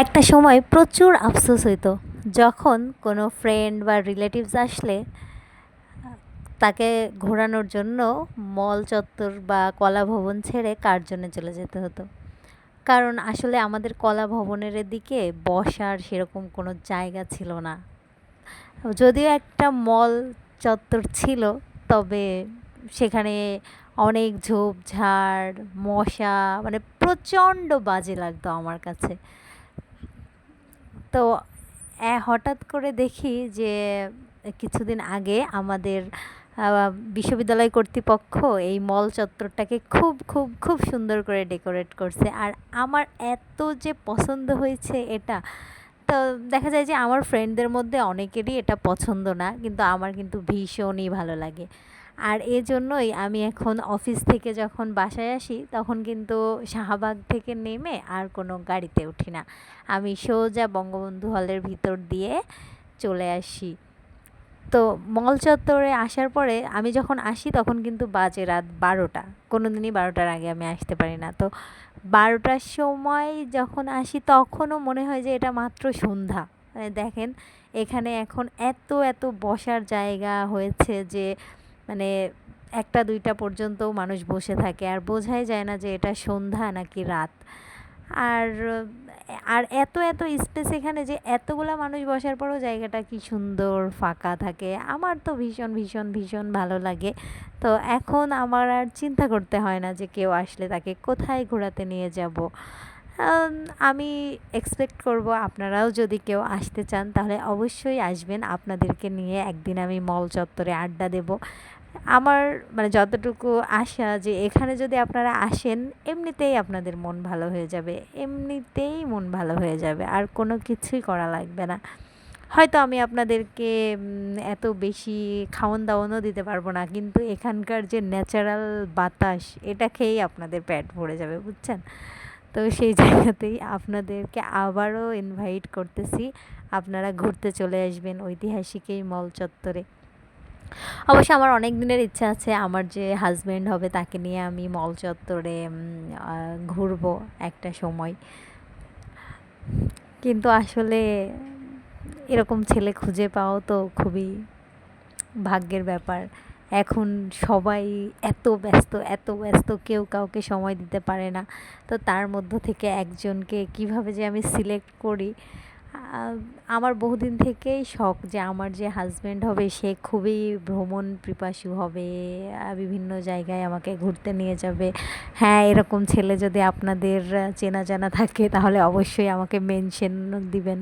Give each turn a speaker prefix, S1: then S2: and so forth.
S1: একটা সময় প্রচুর আফসোস হইতো। যখন কোনো ফ্রেন্ড বা রিলেটিভস আসলে তাকে ঘোরানোর জন্য মল চত্বর বা কলা ভবন ছেড়ে কার্জনে চলে যেতে হতো? কারণ আসলে আমাদের কলা ভবনের দিকে বসার সেরকম কোনো জায়গা ছিল না। যদিও একটা মল চত্বর ছিল, তবে সেখানে অনেক ঝোপঝাড়, মশা মানে প্রচণ্ড বাজে লাগতো আমার কাছে। তো হঠাৎ করে দেখি যে, কিছুদিন আগে আমাদের বিশ্ববিদ্যালয় কর্তৃপক্ষ এই মল চত্বরটাকে খুব খুব খুব সুন্দর করে ডেকোরেট করছে। আর আমার এত যে পছন্দ হয়েছে এটা, তো দেখা যায় যে আমার ফ্রেন্ডদের মধ্যে অনেকেরই এটা পছন্দ না, কিন্তু আমার কিন্তু ভীষণই ভালো লাগে। আর এজন্যই আমি এখন অফিস থেকে যখন বাসায় আসি, তখন কিন্তু শাহবাগ থেকে নেমে আর কোনো গাড়িতে উঠি না। আমি সোজা বঙ্গবন্ধু হলের ভিতর দিয়ে চলে আসি। তো মল চত্বরে আসার পরে আমি যখন আসি, তখন কিন্তু বাজে রাত বারোটা। কোনো দিনই বারোটার আগে আমি আসতে পারি না। তো বারোটার সময় যখন আসি, তখনও মনে হয় যে এটা মাত্র সন্ধ্যা। দেখেন, এখানে এখন এত এত বসার জায়গা হয়েছে যে মানে একটা দুইটা পর্যন্তও মানুষ বসে থাকে। আর বোঝাই যায় না যে এটা সন্ধ্যা নাকি রাত। আর আর এত এত স্পেস এখানে যে এতগুলো মানুষ বসার পরও জায়গাটা কি সুন্দর ফাঁকা থাকে। আমার তো ভীষণ ভীষণ ভীষণ ভালো লাগে। তো এখন আমার আর চিন্তা করতে হয় না যে কেউ আসলে তাকে কোথায় ঘোরাতে নিয়ে যাব। আমি এক্সপেক্ট করব আপনারাও যদি কেউ আসতে চান তাহলে অবশ্যই আসবেন। আপনাদেরকে নিয়ে একদিন আমি মল চত্বরে আড্ডা দেব। আমার মানে যতটুকু আশা যে এখানে যদি আপনারা আসেন, এমনিতেই আপনাদের মন ভালো হয়ে যাবে, এমনিতেই মন ভালো হয়ে যাবে, আর কোনো কিছুই করা লাগবে না। হয়তো আমি আপনাদেরকে এত বেশি খাওয়ান দাওয়ানও দিতে পারব না, কিন্তু এখানকার যে ন্যাচারাল বাতাস, এটা খেয়েই আপনাদের পেট ভরে যাবে, বুঝছেন? তো সেই জায়গাতেই আপনাদেরকে আবারও ইনভাইট করতেছি। আপনারা ঘুরতে চলে আসবেন ঐতিহাসিক এই মল চত্বরে অবশ্য আমার অনেক দিনের ইচ্ছা আছে আমার যে হাজব্যান্ড হবে তাকে নিয়ে আমি মল চত্বরে ঘুরবো একটা সময়। কিন্তু আসলে এরকম ছেলে খুঁজে পাওয়া তো খুবই ভাগ্যের ব্যাপার। এখন সবাই এত ব্যস্ত এত ব্যস্ত, কেউ কাউকে সময় দিতে পারে না। তো তার মধ্য থেকে একজনকে কীভাবে যে আমি সিলেক্ট করি আমার বহুদিন থেকেই শখ যে আমার যে হাজব্যান্ড হবে, সে খুবই ভ্রমণ পিপাসু হবে বিভিন্ন জায়গায় আমাকে ঘুরতে নিয়ে যাবে। হ্যাঁ এরকম ছেলে যদি আপনাদের চেনা জানা থাকে, তাহলে অবশ্যই আমাকে মেনশন দিবেন।